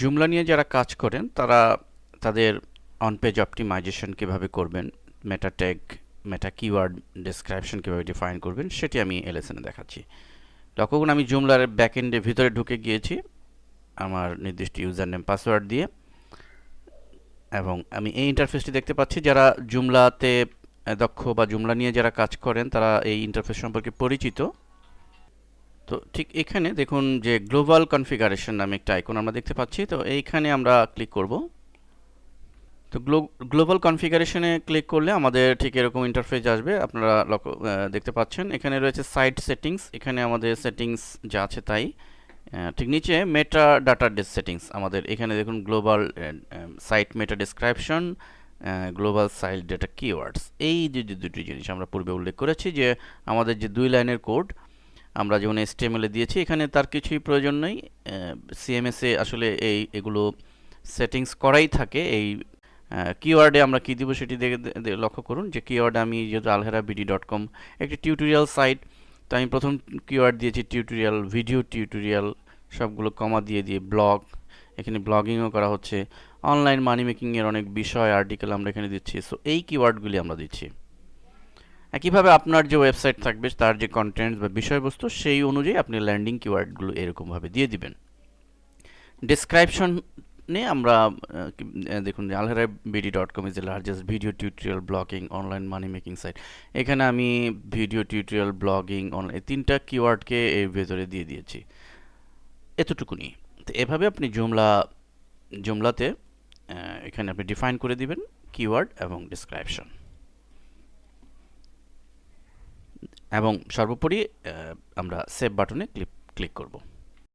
জুমলা নিয়ে যারা কাজ করেন, তারা তাদের অন পেজ অপটিমাইজেশন কীভাবে করবেন meta tag meta keyword description কীভাবে ডিফাইন করবেন, সেটি আমি এলএসএনে দেখাচ্ছি। করুন আমি জুমলার ব্যাকএন্ডে ভিতরে ঢুকে গিয়েছি, আমার নির্দিষ্ট ইউজার নেম পাসওয়ার্ড দিয়ে, এবং আমি এই ইন্টারফেসটি দেখতে পাচ্ছি। যারা জুমলাতে দক্ষ বা জুমলা নিয়ে যারা কাজ করেন, তারা এই ইন্টারফেস সম্পর্কে পরিচিত। তো ঠিক এখানে দেখুন যে গ্লোবাল কনফিগারেশন নামে একটা আইকন আমরা দেখতে পাচ্ছি। তো এইখানে আমরা ক্লিক করব। তো গ্লোবাল কনফিগারেশনে ক্লিক করলে আমাদের ঠিক এরকম ইন্টারফেস আসবে। আপনারা দেখতে পাচ্ছেন। এখানে রয়েছে সাইট সেটিংস এখানে আমাদের সেটিংস যা আছে তাই। ঠিক নিচে মেটা ডাটা সেটিংস আমাদের। এখানে দেখুন global site meta description global site data keywords এই যে দুটি জিনিস আমরা পূর্বে উল্লেখ করেছি যে আমাদের যে দুই লাইনের কোড আমরা যেমন HTML এ দিয়েছি, এখানে তার কিছুই প্রয়োজন নেই। সিএমএস আসলে এই, এগুলো সেটিংস করাই থাকে। এই কিওয়ার্ডে আমরা কী দিব সেটি দেখে লক্ষ্য করুন যে কিওয়ার্ডে আমি যেহেতু আলহেরা বিডি ডট কম একটি টিউটোরিয়াল সাইট তো আমি প্রথম কিওয়ার্ড দিয়েছি টিউটোরিয়াল ভিডিও টিউটোরিয়াল সবগুলো কমা দিয়ে দিয়ে ব্লগ এখানে ব্লগিংও করা হচ্ছে। অনলাইন মানি মেকিংয়ের অনেক বিষয় আর্টিকেল আমরা এখানে দিচ্ছি। সো এই কিওয়ার্ডগুলি আমরা দিচ্ছি। একইভাবে আপনার যে ওয়েবসাইট থাকবে, তার যে কন্টেন্ট বা বিষয়বস্তু, সেই অনুযায়ী আপনি ল্যান্ডিং কিওয়ার্ডগুলো এরকমভাবে দিয়ে দিবেন। ডেসক্রিপশনে আমরা দেখুন Alhara BD dot com is the largest video tutorial blogging online money making site এখানে আমি ভিডিও টিউটোরিয়াল ব্লগিং অনলাইন তিনটা কিওয়ার্ডকে এর ভেতরে দিয়ে দিয়েছি। এতটুকুনি। তো এভাবে আপনি জুমলা, জুমলাতে এখানে আপনি ডিফাইন করে দিবেন কিওয়ার্ড এবং ডেসক্রিপশন এবং সর্বোপরি আমরা সেভ বাটনে ক্লিক ক্লিক করব।